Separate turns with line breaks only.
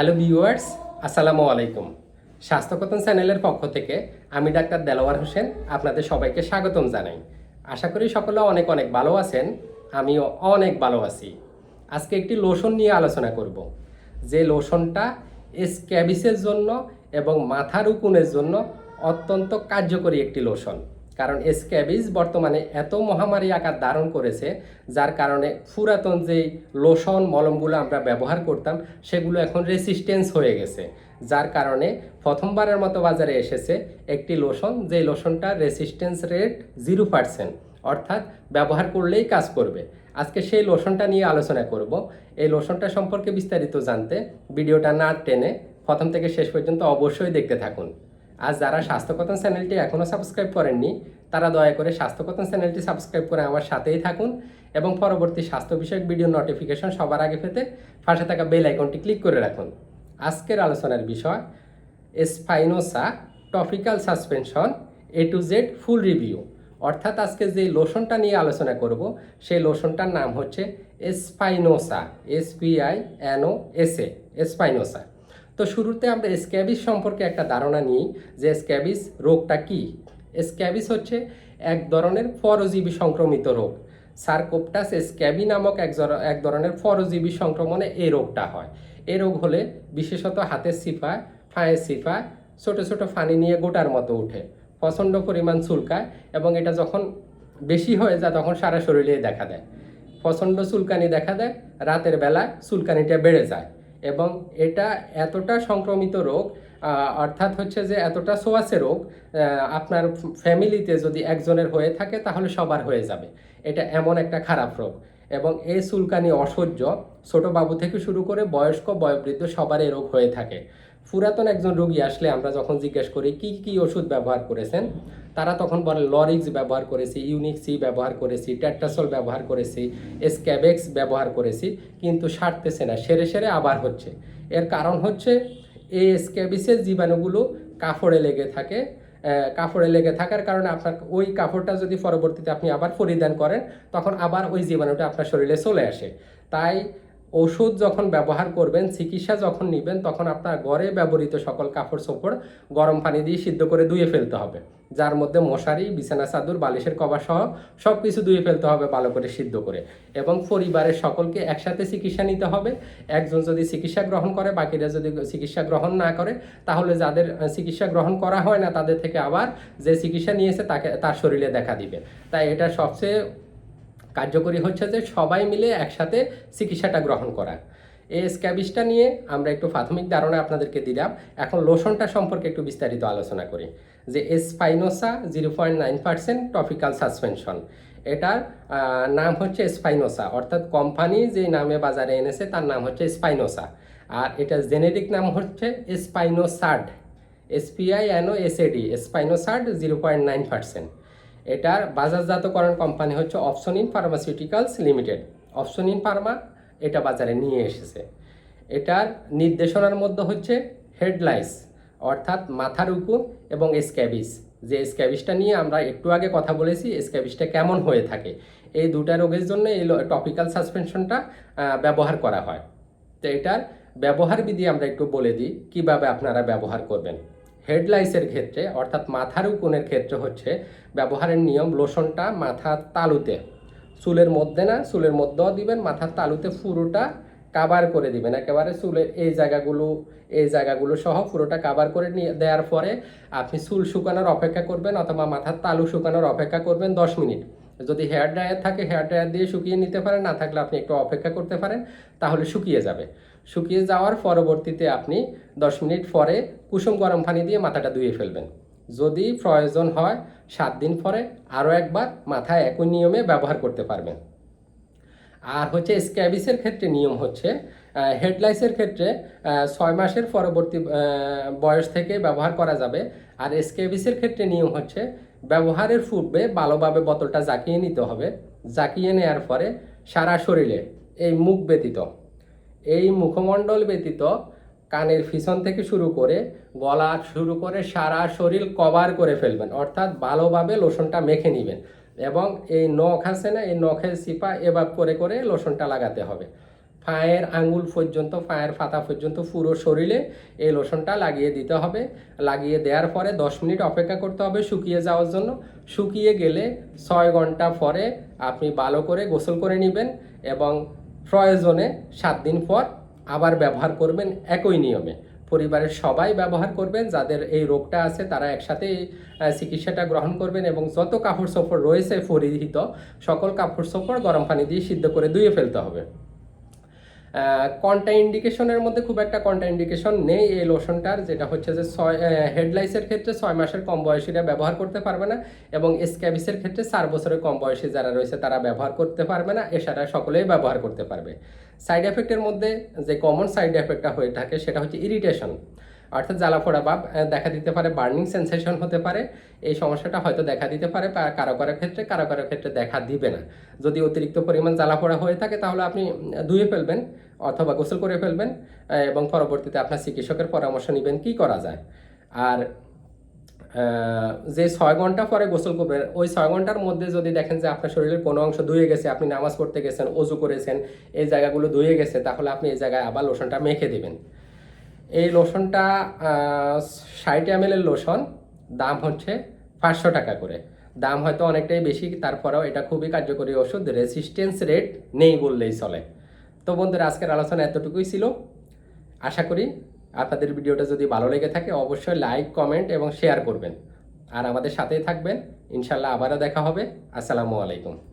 Hello viewers, আসসালামু আলাইকুম। স্বাস্থ্যকথন চ্যানেলের পক্ষ থেকে আমি ডাক্তার দেলোয়ার হোসেন আপনাদের সবাইকে স্বাগতম জানাই। আশা করি সকলে অনেক অনেক ভালো আছেন, আমিও অনেক ভালো আছি। আজকে একটি লোশন নিয়ে আলোচনা করব। যে লোশনটা স্ক্যাবিসের জন্য এবং মাথার উকুনের জন্য অত্যন্ত কার্যকরী একটি লোশন। কারণ স্ক্যাবিজ বর্তমানে এত মহামারী আকার ধারণ করেছে, যার কারণে পুরাতন যেই লোশন, মলমগুলো আমরা ব্যবহার করতাম, সেগুলো এখন রেসিস্টেন্স হয়ে গেছে। যার কারণে প্রথমবারের মতো বাজারে এসেছে একটি লোশন যে লোশনটা রেসিস্টেন্স রেট জিরো পার্সেন্ট অর্থাৎ ব্যবহার করলেই কাজ করবে। আজকে সেই লোশনটা নিয়ে আলোচনা করব। এই লোশনটা সম্পর্কে বিস্তারিত জানতে ভিডিওটা না টেনে প্রথম থেকে শেষ পর্যন্ত অবশ্যই দেখতে থাকুন। আর যারা স্বাস্থ্যকথন চ্যানেলটি এখনও সাবস্ক্রাইব করেননি, তারা দয়া করে স্বাস্থ্যকথন চ্যানেলটি সাবস্ক্রাইব করে আমার সাথেই থাকুন এবং পরবর্তী স্বাস্থ্য বিষয়ক ভিডিও নোটিফিকেশন সবার আগে পেতে পাশে থাকা বেল আইকনটি ক্লিক করে রাখুন। আজকের আলোচনার বিষয় Spinosa topical suspension A to Z full review অর্থাৎ আজকে যে লোশনটা নিয়ে আলোচনা করব, সেই লোশনটার নাম হচ্ছে Spinosa S P I NO S A Spinosa তো শুরুতে আমরা স্ক্যাবিস সম্পর্কে একটা ধারণা নিই যে স্ক্যাবিস রোগটা কি? স্ক্যাবিস হচ্ছে এক ধরনের পরজীবী সংক্রমিত রোগ। সার্কোপটাস স্ক্যাবি নামক এক এক ধরনের পরজীবী সংক্রমণে এই রোগটা হয়। এই রোগ হলে বিশেষত হাতের সিফা ফায়ের সিফা ছোট ছোট ফানি নিয়ে গোটার মতো উঠে প্রচণ্ড পরিমাণ চুলকায় এবং এটা যখন বেশি হয়ে যায় তখন সারা শরীরে দেখা দেয়। প্রচণ্ড চুলকানি দেখা দেয়, রাতের বেলা চুলকানিটা বেড়ে যায়। এবং এটা এতটা সংক্রমিত রোগ অর্থাৎ হচ্ছে যে এতটা সোয়াসে রোগ আপনার ফ্যামিলিতে যদি একজনের হয়ে থাকে তাহলে সবার হয়ে যাবে। এটা এমন একটা খারাপ রোগ। এবং এই চুলকানি অসহ্য, ছোট বাবু থেকে শুরু করে বয়স্ক, বয়োবৃদ্ধ সবার এই রোগ হয়ে থাকে। পুরাতন একজন রোগী আসলে আমরা যখন জিজ্ঞেস করি, কি কি ওষুধ ব্যবহার করেছেন? তারা তখন বলে, লরিক্স ব্যবহার করেছি ইউনিক্সি ব্যবহার করেছি ট্যাটাসল ব্যবহার করেছি, স্ক্যাবেক্স ব্যবহার করেছি, কিন্তু সারতেছে না, সেরে সেরে আবার হচ্ছে। এর কারণ হচ্ছে, এই স্ক্যাবিসের জীবাণুগুলো কাপড়ে লেগে থাকে কাপড়ে লেগে থাকার কারণে আপনার ওই কাপড়টা যদি পরবর্তীতে আপনি আবার পরিধান করেন, তখন আবার ওই জীবাণুটা আপনার শরীরে চলে আসে। তাই ওষুধ যখন ব্যবহার করবেন, চিকিৎসা যখন নেবেন, তখন আপনার ঘরে ব্যবহৃত সকল কাপড় চোপড় গরম পানি দিয়ে সিদ্ধ করে ধুয়ে ফেলতে হবে। যার মধ্যে মশারি, বিছানা চাদর, বালিশের কভার সহ সব কিছু ধুয়ে ফেলতে হবে ভালো করে সিদ্ধ করে। এবং পরিবারের সকলকে একসাথে চিকিৎসা নিতে হবে। একজন যদি চিকিৎসা গ্রহণ করে, বাকিরা যদি চিকিৎসা গ্রহণ না করে, তাহলে যাদের চিকিৎসা গ্রহণ করা হয় না, তাদের থেকে আবার যে চিকিৎসা নিয়েছে, তাকে, তার শরীরে দেখা দিবে। তাই এটা সবচেয়ে কার্যকরী হচ্ছে যে সবাই মিলে একসাথে চিকিৎসাটা গ্রহণ করা। এই স্ক্যাবিসটা নিয়ে আমরা একটু প্রাথমিক ধারণা আপনাদেরকে দিলাম। এখন লোশনটা সম্পর্কে একটু বিস্তারিত আলোচনা করি। যে Spinosa zero point nine percent topical suspension. এটার নাম হচ্ছে স্পাইনোসা। অর্থাৎ কোম্পানি যে নামে বাজারে এনেছে তার নাম হচ্ছে স্পাইনোসা। আর এটার জেনেটিক নাম হচ্ছে spinosad SPI NO SAD spinosad zero point nine percent. এটার বাজারজাতকরণ কোম্পানি হচ্ছে Opsonin pharmaceuticals limited Opsonin pharma এটা বাজারে নিয়ে এসেছে। এটার নির্দেশনার মধ্যে হচ্ছে হেডলাইস অর্থাৎ মাথার উকুন এবং স্ক্যাবিস যে স্ক্যাবিসটা নিয়ে আমরা একটু আগে কথা বলেছি স্ক্যাবিসটা কেমন হয়ে থাকে? এই দুটা রোগের জন্য এই টপিক্যাল সাসপেনশনটা ব্যবহার করা হয়। তো এটার ব্যবহার বিধি আমরা একটু বলে দিই, কীভাবে আপনারা ব্যবহার করবেন। হেডলাইসের ক্ষেত্রে, অর্থাৎ মাথার উকুনের ক্ষেত্রে হচ্ছে ব্যবহারের নিয়ম লোশনটা মাথার তালুতে। চুলের মধ্যে না, চুলের মধ্যেও দিবেন, মাথার তালুতে পুরোটা কাবার করে দিবেন। একেবারে চুলের এই জায়গাগুলো এই জায়গাগুলো সহ পুরোটা কাবার করে নিয়ে দেওয়ার পরে আপনি চুল শুকানোর অপেক্ষা করবেন অথবা মাথার তালু শুকানোর অপেক্ষা করবেন দশ মিনিট। যদি হেয়ার ড্রায়ার থাকে হেয়ার ড্রায়ার দিয়ে শুকিয়ে নিতে পারেন, না থাকলে আপনি একটু অপেক্ষা করতে পারেন, তাহলে শুকিয়ে যাবে। শুকিয়ে যাওয়ার পরবর্তীতে আপনি দশ মিনিট পরে কুসুম গরম পানি দিয়ে মাথাটা ধুয়ে ফেলবেন। যদি প্রয়োজন হয়, সাত দিন পরে আরও একবার মাথায় একই নিয়মে ব্যবহার করতে পারবেন। আর হচ্ছে স্ক্যাবিসের ক্ষেত্রে নিয়ম হচ্ছে হেডলাইসের ক্ষেত্রে ছয় মাসের পরবর্তী বয়স থেকে ব্যবহার করা যাবে। আর স্ক্যাবিসের ক্ষেত্রে নিয়ম হচ্ছে, ব্যবহারের পূর্বে ভালোভাবে বোতলটা জাকিয়ে নিতে হবে। জাকিয়ে নেওয়ার পরে সারা শরীরে এই মুখ ব্যতীত, এই মুখমণ্ডল ব্যতীত কানের পিছন থেকে শুরু করে গলা শুরু করে সারা শরীর কভার করে ফেলবেন। অর্থাৎ ভালোভাবে লোশনটা মেখে নেবেন এবং এই নখ আছে না, এই নখের সিপা এবার করে করে লোশনটা লাগাতে হবে। পায়ের আঙ্গুল পর্যন্ত, পায়ের পাতা পর্যন্ত পুরো শরীরে এই লোশনটা লাগিয়ে দিতে হবে। লাগিয়ে দেওয়ার পরে দশ মিনিট অপেক্ষা করতে হবে শুকিয়ে যাওয়ার জন্য। শুকিয়ে গেলে ছয় ঘণ্টা পরে আপনি ভালো করে গোসল করে নেবেন এবং প্রয়োজনে সাত দিন পর আবার ব্যবহার করবেন একই নিয়মে। পরিবারের সবাই ব্যবহার করবেন, যাদের এই রোগটা আছে তারা একসাথে চিকিৎসাটা গ্রহণ করবেন এবং যত কাপড় সফর রয়েছে পরিহিত, সকল কাপড় সফর গরম পানি দিয়ে সিদ্ধ করে ধুয়ে ফেলতে হবে। কন্টা ইন্ডিকেশনের মধ্যে খুব একটা কন্টা ইন্ডিকেশন নেই এই লোশনটার যেটা হচ্ছে যে ছয় হেডলাইসের ক্ষেত্রে ছয় মাসের কম বয়সীরা ব্যবহার করতে পারবে না এবং স্ক্যাবিসের ক্ষেত্রে চার বছরের কম বয়সী যারা রয়েছে তারা ব্যবহার করতে পারবে না, এছাড়া সকলেই ব্যবহার করতে পারবে। সাইড এফেক্টের মধ্যে যে কমন সাইড এফেক্টটা হয়ে থাকে সেটা হচ্ছে ইরিটেশন অর্থাৎ জ্বালা পোড়া ভাব দেখা দিতে পারে বার্নিং সেন্সেশন হতে পারে। এই সমস্যাটা হয়তো দেখা দিতে পারে, বা কারও কারও ক্ষেত্রে কারও কারও ক্ষেত্রে দেখা দিবে না। যদি অতিরিক্ত পরিমাণ জ্বালা পোড়া হয়ে থাকে, তাহলে আপনি ধুয়ে ফেলবেন অথবা গোসল করে ফেলবেন এবং পরবর্তীতে আপনার চিকিৎসকের পরামর্শ নেবেন কি করা যায়। আর যে ছয় ঘণ্টা পরে গোসল করবেন, ওই ছয় ঘণ্টার মধ্যে যদি দেখেন যে আপনার শরীরের কোনো অংশ ধুয়ে গেছে, আপনি নামাজ পড়তে গেছেন, অজু করেছেন, এই জায়গাগুলো ধুয়ে গেছে, তাহলে আপনি এই জায়গায় আবার লোশনটা মেখে দেবেন। এই লোশনটা ষাট এম এর লোশন দাম হচ্ছে পাঁচশো টাকা করে। দাম হয়তো অনেকটাই বেশি, তারপরেও এটা খুবই কার্যকরী ওষুধ রেসিস্টেন্স রেট নেই বললেই চলে। তো বন্ধুরা, আজকের আলোচনা এতটুকুই ছিল। আশা করি আপনাদের ভিডিওটা যদি ভালো লেগে থাকে, অবশ্যই লাইক কমেন্ট এবং শেয়ার করবেন। আর আমাদের সাথেই থাকবেন। ইনশাল্লাহ আবারও দেখা হবে। আসসালামু আলাইকুম।